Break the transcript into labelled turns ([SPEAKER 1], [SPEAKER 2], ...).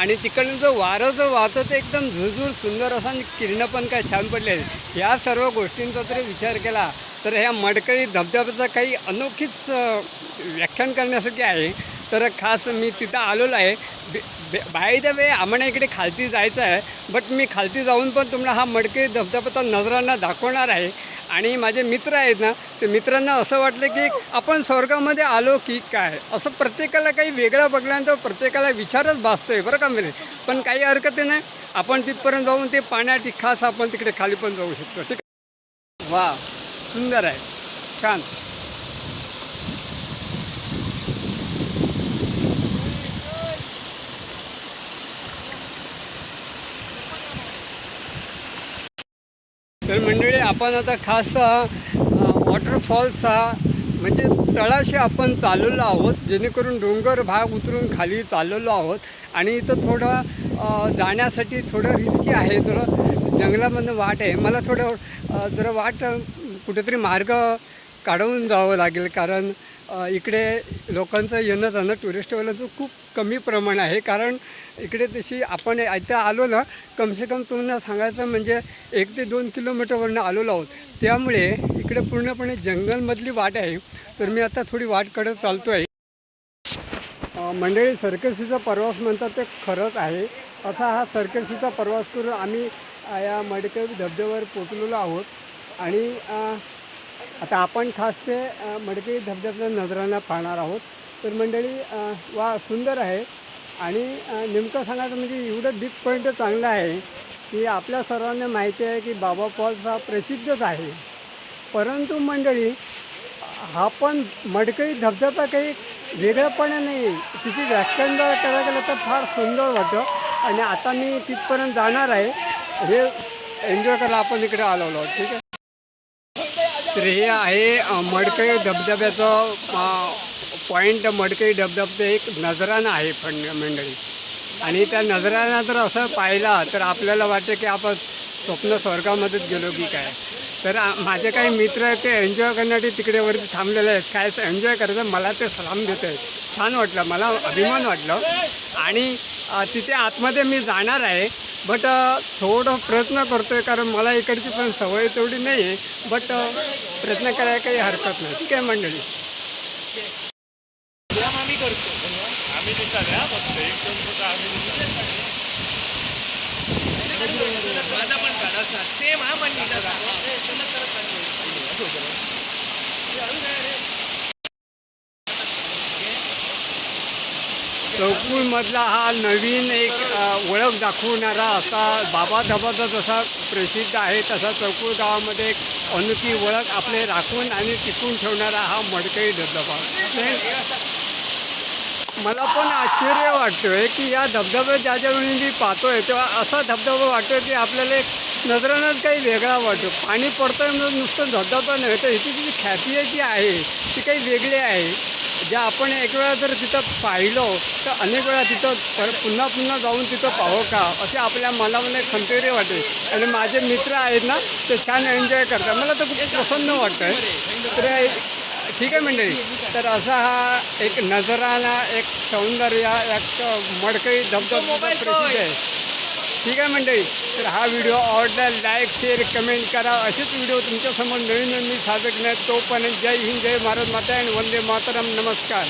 [SPEAKER 1] आणि तिकडनं जो वारं जो वाहतो ते एकदम झुजूर सुंदर असं आणि किरणं पण काय छान पडले आहेत. या सर्व गोष्टींचा जरी विचार केला तर ह्या मडकळी धबधब्याचं काही अनोखीच व्याख्यान करण्यासारखे आहे. तर खास मी तिथं आलेलो आहे. बाय द वे आम्हाला इकडे खालती जायचं आहे. बट मी खालती जाऊन पण तुम्हाला हा मडकळी धबधब्याचा नजरांना दाखवणार आहे. आणि माझे मित्र आहेत ना ते मित्रांना असं वाटलं की आपण स्वर्गामध्ये आलो की काय? असं प्रत्येकाला काही वेगळं बघल्यानंतर प्रत्येकाला विचारच भासतोय बरं का मिळेल पण काही हरकत नाही. आपण तिथपर्यंत जाऊन ते पाण्याची खास आपण तिकडे खाली पण जाऊ शकतो. ठीक आहे? वा सुंदर आहे. छान. मंडळी आपण आता खास वॉटरफॉल्स हा म्हणजे तळाशी आपण चाललेलो आहोत जेणेकरून डोंगर भाग उतरून खाली चाललेलो आहोत. आणि इथं थोडं जाण्यासाठी थोडं रिस्की आहे थोडं जंगलामधनं वाट आहे. मला थोडं जरा वाट कुठेतरी मार्ग काढवून जावं लागेल कारण इकडे लोकांचं येणं जाणं टुरिस्टवाल्यांचं खूप कमी प्रमाण आहे. कारण इकडे तशी आपण इथं आलो ना कमसे कम तुम्हाला सांगायचं म्हणजे एक ते दोन किलोमीटरवरनं आलेलो आहोत. त्यामुळे इकडे पूर्णपणे जंगलमधली वाट आहे. तर मी आता थोडी वाट चालतो आहे मंडळी सर्कसीचा प्रवास म्हणतात ते खरंच आहे. असा हा सर्कसीचा प्रवास करून आम्ही या मडके धबधब्यावर पोचलेलो आहोत. आणि आता आपण खास ते अ, मडकई धबधब्याच्या नजरांना पाहणार आहोत. तर मंडळी वा सुंदर आहे. आणि नेमकं सांगायचं म्हणजे एवढं बिग पॉईंट चांगलं आहे की आपल्या सर्वांना माहिती आहे की बाबा फॉल्स हा प्रसिद्धच आहे. परंतु मंडळी हा पण मडकई धबधबा काही वेगळंपणे नाही. तिची व्याख्यान जर करायला गेलं तर फार सुंदर वाटतं. आणि आता मी तिथपर्यंत जाणार आहे. हे एन्जॉय करायला आपण इकडे आलो आहोत. ठीक आहे? तर हे आहे मडकई धबधब्याचं पॉईंट मडकई धबधबचं एक नजराणा आहे फंड मंडळी. आणि त्या नजराना जर असं पाहिला तर आपल्याला वाटतं की आपण स्वप्न स्वर्गामध्येच गेलो की काय? तर माझे काही मित्र आहेत ते एन्जॉय करण्यासाठी तिकडे वरती थांबलेले आहेत. काय एन्जॉय करायचं? मला ते सलाम देत आहेत. छान वाटलं मला अभिमान वाटलं. आणि तिथे आतमध्ये मी जाणार आहे. बट uh, थोडं प्रयत्न करतो आहे कारण मला इकडची पण सवय तेवढी नाही आहे बट uh, प्रयत्न करायला काही हरकत नाही. ठीक आहे मंडळी?
[SPEAKER 2] आम्ही करतो आम्ही सेम हा
[SPEAKER 1] चौकूळमधला हा नवीन एक ओळख दाखवणारा असा बाबा धबाचा जसा प्रसिद्ध आहे तसा चौकूळ गावामध्ये एक अनोखी ओळख आपले राखून आणि टिकून ठेवणारा हा मडकई धबधबा. मला पण आश्चर्य वाटतोय की या धबधब्यात ज्या ज्यावेळी मी पाहतोय तेव्हा असा धबधबा वाटतो की आपल्याला एक नजरानंच काही वेगळा वाटतो. पाणी पडतंय म्हणून नुसतं धबधबा नाही तर इथे जी ख्याती जी आहे ती काही वेगळी आहे. ज्या आपण एक वेळा जर तिथं पाहिलं तर अनेक वेळा तिथं पर पुन्हा पुन्हा जाऊन तिथं पाहो का? असे आपल्या मनामध्ये खंतेरी वाटेल. आणि माझे मित्र आहेत ना ते छान एन्जॉय करतात. मला तर खूप प्रसन्न वाटतं आहे तर ठीक आहे मंडळी. तर असा हा एक नजराना एक सौंदर्य एक मडकई धबधबा प्रसिद्ध आहे. ठीक आहे मंडळी तर हा व्हिडिओ आवडला लाईक शेअर कमेंट करा. असेच व्हिडिओ तुमच्यासमोर नवीन नवीन सादर करण्यात तोपर्यंत जय हिंद जय भारत माता आणि वंदे मातरम. नमस्कार.